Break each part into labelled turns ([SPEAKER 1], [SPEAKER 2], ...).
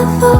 [SPEAKER 1] the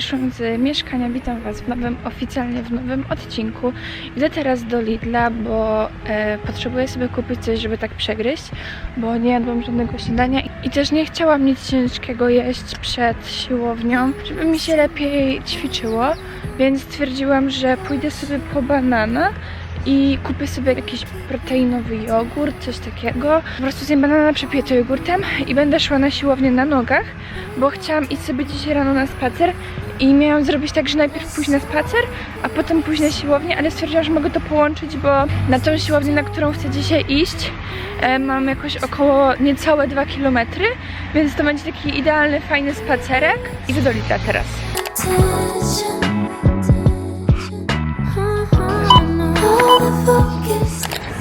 [SPEAKER 1] z mieszkania, witam Was w nowym, oficjalnie w nowym odcinku. Idę teraz do Lidla, bo e, potrzebuję sobie kupić coś, żeby tak przegryźć, bo nie jadłam żadnego śniadania i też nie chciałam nic ciężkiego jeść przed siłownią, żeby mi się lepiej ćwiczyło, więc stwierdziłam, że pójdę sobie po banana i kupię sobie jakiś proteinowy jogurt, coś takiego. Po prostu zjem banana, przepiję to jogurtem i będę szła na siłownię na nogach, bo chciałam iść sobie dzisiaj rano na spacer i miałam zrobić tak, że najpierw pójść na spacer, a potem pójść na siłownię, ale stwierdziłam, że mogę to połączyć, bo na tą siłownię, na którą chcę dzisiaj iść, e, mam jakoś około niecałe 2 km, więc to będzie taki idealny, fajny spacerek. Idę do Lidla teraz.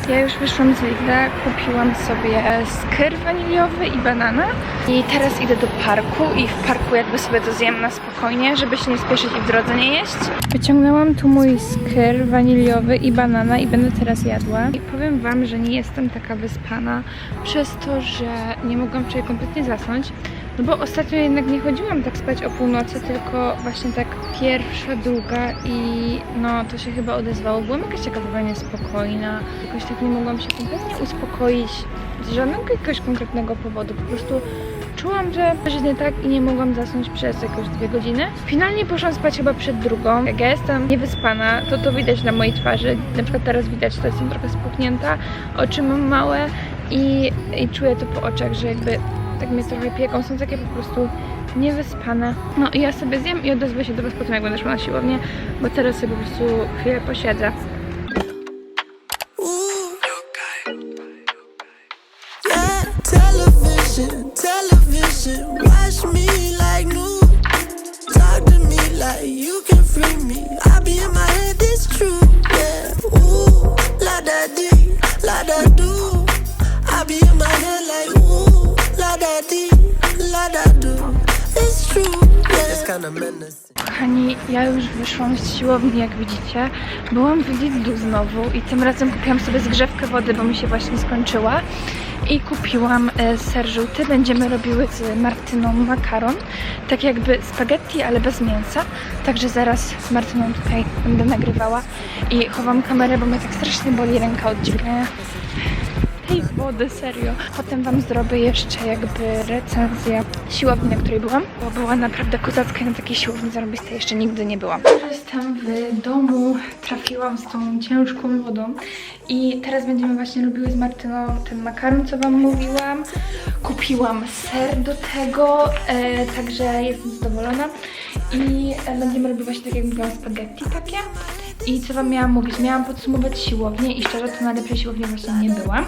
[SPEAKER 1] Ja już wyszłam z Lidla, kupiłam sobie skyr waniliowy i banana i teraz idę do parku i w parku jakby sobie to zjem na spokojnie, żeby się nie spieszyć i w drodze nie jeść. Wyciągnęłam tu mój skyr waniliowy i banana i będę teraz jadła. I powiem Wam, że nie jestem taka wyspana przez to, że nie mogłam wczoraj kompletnie zasnąć. No bo ostatnio jednak nie chodziłam tak spać o północy, tylko właśnie tak pierwsza, druga i no to się chyba odezwało. Byłam jakaś taka chyba niespokojna, jakoś tak nie mogłam się kompletnie uspokoić z żadnego jakiegoś konkretnego powodu. Po prostu czułam, że coś jest nie tak i nie mogłam zasnąć przez jakieś dwie godziny. Finalnie poszłam spać chyba przed drugą. Jak ja jestem niewyspana, to to widać na mojej twarzy. Na przykład teraz widać, że jestem trochę spuchnięta, oczy mam małe i, i czuję to po oczach, że jakby tak mnie trochę pieką, są takie po prostu niewyspane. No i ja sobie zjem i odezwę się do Was potem, jak będę szła na siłownię, bo teraz sobie po prostu chwilę posiedzę.
[SPEAKER 2] I be in my head,
[SPEAKER 1] Kochani, ja już wyszłam z siłowni, jak widzicie. Byłam w Lidlu znowu i tym razem kupiłam sobie zgrzewkę wody, bo mi się właśnie skończyła. I kupiłam e, ser żółty. Będziemy robiły z Martyną makaron. Tak jakby spaghetti, ale bez mięsa. Także zaraz z Martyną tutaj będę nagrywała. I chowam kamerę, bo mnie tak strasznie boli ręka od dźwigania tej wody, serio. Potem Wam zrobię jeszcze jakby recenzję siłowni, na której byłam, bo była naprawdę kozacka i na takiej siłowni zarobistej jeszcze nigdy nie byłam. Jestem w domu, trafiłam z tą ciężką wodą i teraz będziemy właśnie robiły z Martyną ten makaron, co Wam mówiłam. Kupiłam ser do tego, e, także jestem zadowolona i e, będziemy robić właśnie tak jak mówiłam spaghetti takie. I co Wam miałam mówić? Miałam podsumować siłownię i szczerze to na lepszej siłowni właśnie nie byłam.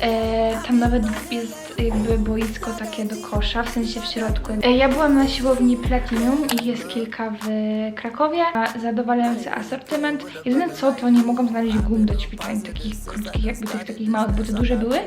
[SPEAKER 1] E, tam nawet jest jakby boisko takie do kosza, w sensie w środku. E, ja byłam na siłowni Platinum i jest kilka w Krakowie. Zadowalający asortyment. Jedyne co, to nie mogłam znaleźć gum do ćwiczeń, takich krótkich, jakby tych takich małych, bo te duże były,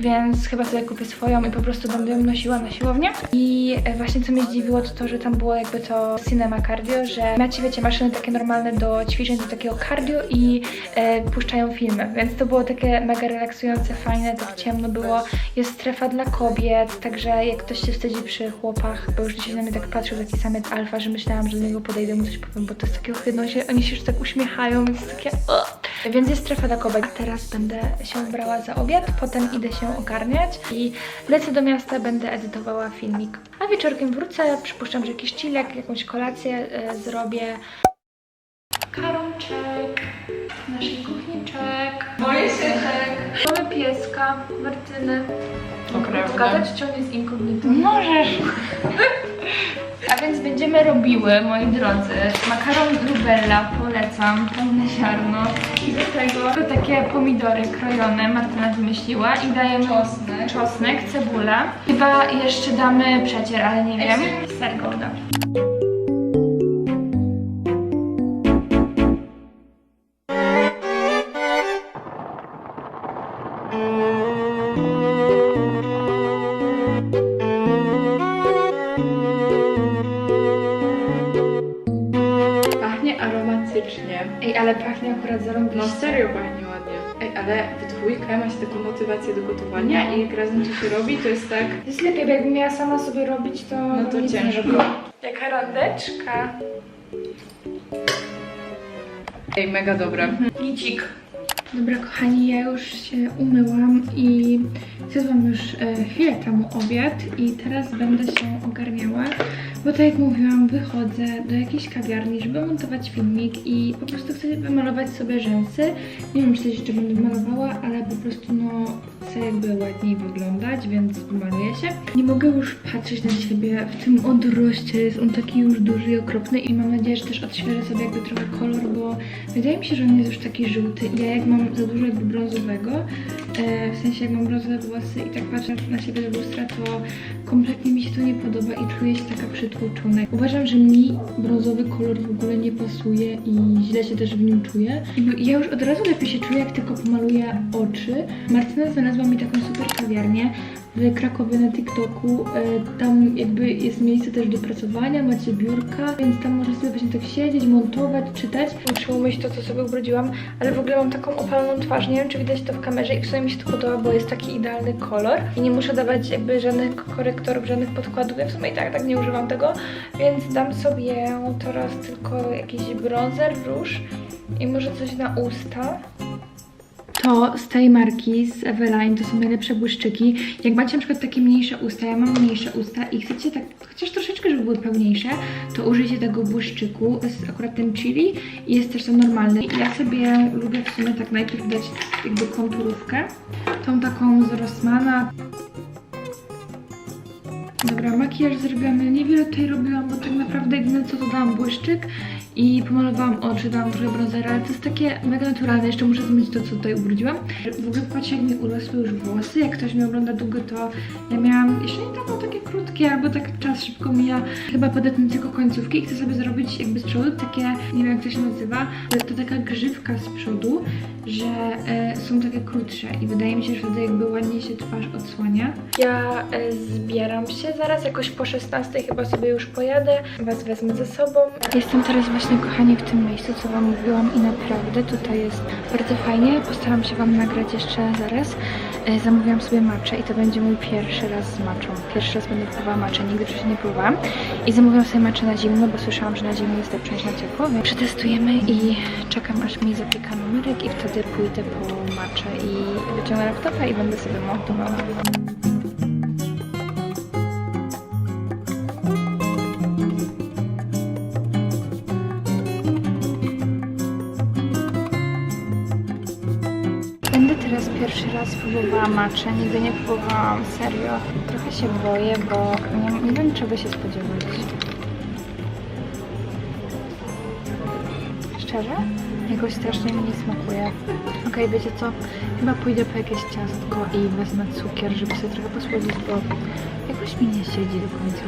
[SPEAKER 1] więc chyba sobie kupię swoją i po prostu będę ją nosiła na siłownię. I e, właśnie co mnie zdziwiło to to, że tam było jakby to cinema cardio, że macie wiecie maszyny takie normalne do ćwiczeń, do takiego cardio i e, puszczają filmy, więc to było takie mega relaksujące, fajne, tak ciemno było. Jest strefa dla kobiet, także jak ktoś się wstydzi przy chłopach, bo już dzisiaj na mnie tak patrzył taki samiec alfa, że myślałam, że do niego podejdę mu coś powiem, bo to jest takie ohydne, oni się już tak uśmiechają, więc takie Ugh. Więc jest strefa dla kobiet. A teraz będę się ubrała za obiad, potem idę się ogarniać i lecę do miasta, będę edytowała filmik. A wieczorkiem wrócę, przypuszczam, że jakiś chillek, jakąś kolację e, zrobię. Karączek, naszej kuchni czek, moje się czek. Mamy pieska, Martynę. Mogę pokazać, czy on jest inkognito? Możesz. A więc będziemy robiły, moi drodzy, makaron rubella, polecam, pełne ziarno. I do tego takie pomidory krojone, Martyna wymyśliła i dajemy czosnek, czosnek cebula. Chyba jeszcze damy przecier, ale nie wiem. Ser.
[SPEAKER 3] Pachnie
[SPEAKER 1] Ej, ale pachnie akurat
[SPEAKER 3] No
[SPEAKER 1] zarąbiście.
[SPEAKER 3] serio pachnie ładnie. Ej, ale we dwójkę macie taką motywację do gotowania i jak razem to się robi, to jest tak...
[SPEAKER 1] Jest lepiej, bo jakbym miała sama sobie robić, to
[SPEAKER 3] No to
[SPEAKER 1] nic nie
[SPEAKER 3] ciężko.
[SPEAKER 1] robiła. Jaka randeczka.
[SPEAKER 3] Ej, mega dobre.
[SPEAKER 1] Licik. Dobra, kochani, ja już się umyłam i zjadłam już e, chwilę temu obiad i teraz będę się ogarniała, bo tak jak mówiłam, wychodzę do jakiejś kawiarni, żeby montować filmik i po prostu chcę wymalować sobie rzęsy. Nie wiem, czy coś jeszcze będę malowała, ale po prostu no chcę jakby ładniej wyglądać, więc maluję się. Nie mogę już patrzeć na siebie w tym odroście, jest on taki już duży i okropny i mam nadzieję, że też odświeżę sobie jakby trochę kolor, bo wydaje mi się, że on jest już taki żółty. Ja jak mam za dużo jakby brązowego, e, w sensie jak mam brązowe włosy i tak patrzę na siebie do lustra, to kompletnie mi się to nie podoba i czuję się taka przytłoczona. Uważam, że mi brązowy kolor w ogóle nie pasuje i źle się też w nim czuję. I ja już od razu lepiej się czuję, jak tylko pomaluję oczy. Martyna znalazła mi taką super kawiarnię Krakowie na TikToku. E, Tam jakby jest miejsce też do pracowania, macie biurka, więc tam można sobie właśnie tak siedzieć, montować, czytać. Muszę umyć to, co sobie ubrudziłam, ale w ogóle mam taką opaloną twarz. Nie wiem, czy widać to w kamerze i w sumie mi się to podoba, bo jest taki idealny kolor i nie muszę dawać jakby żadnych korektorów, żadnych podkładów. Ja w sumie i tak, tak nie używam tego, więc dam sobie teraz tylko jakiś bronzer, róż i może coś na usta. To z tej marki, z Eveline, to są najlepsze błyszczyki. Jak macie na przykład takie mniejsze usta, ja mam mniejsze usta i chcecie tak, chociaż troszeczkę, żeby były pełniejsze, to użyjcie tego błyszczyku. Jest akurat ten chili i jest też to normalny. Ja sobie lubię w sumie tak najpierw dać jakby konturówkę. Tą taką z Rossmana. Dobra, makijaż zrobiony. Niewiele tutaj robiłam, bo tak naprawdę jedyne co to dałam błyszczyk i pomalowałam oczy, dałam trochę bronzera, ale to jest takie mega naturalne. Jeszcze muszę zmyć to, co tutaj ubrudziłam. W ogóle patrzcie, jak mi urosły już włosy. Jak ktoś mnie ogląda długo, to ja miałam jeszcze niedawno takie krótkie, albo tak czas szybko mija. Chyba podetnę tylko końcówki i chcę sobie zrobić jakby z przodu takie, nie wiem jak to się nazywa, ale to taka grzywka z przodu, że e, są takie krótsze i wydaje mi się, że wtedy jakby ładniej się twarz odsłania. Ja e, zbieram się zaraz, jakoś po 16 chyba sobie już pojadę. Was wezmę ze sobą. Jestem teraz właśnie, kochani, w tym miejscu, co Wam mówiłam i naprawdę tutaj jest bardzo fajnie. Postaram się Wam nagrać jeszcze zaraz. E, Zamówiłam sobie maczę i to będzie mój pierwszy raz z maczą. Pierwszy raz będę próbowała maczę, nigdy wcześniej nie próbowałam. I zamówiłam sobie maczę na zimno, bo słyszałam, że na zimno jest lepsza niż na ciepło. Więc przetestujemy i czekam, aż mi zapieka numerek i wtedy pójdę po maczę i wyciągnę laptopa i będę sobie montowała. Pierwszy raz próbowała maczę, nigdy nie próbowałam, serio. Trochę się boję, bo nie, nie wiem czego się spodziewać. Szczerze? Jakoś strasznie mi nie smakuje. Okej, wiecie co? Chyba pójdę po jakieś ciastko i wezmę cukier, żeby sobie trochę posłodzić, bo jakoś mi nie siedzi do końca.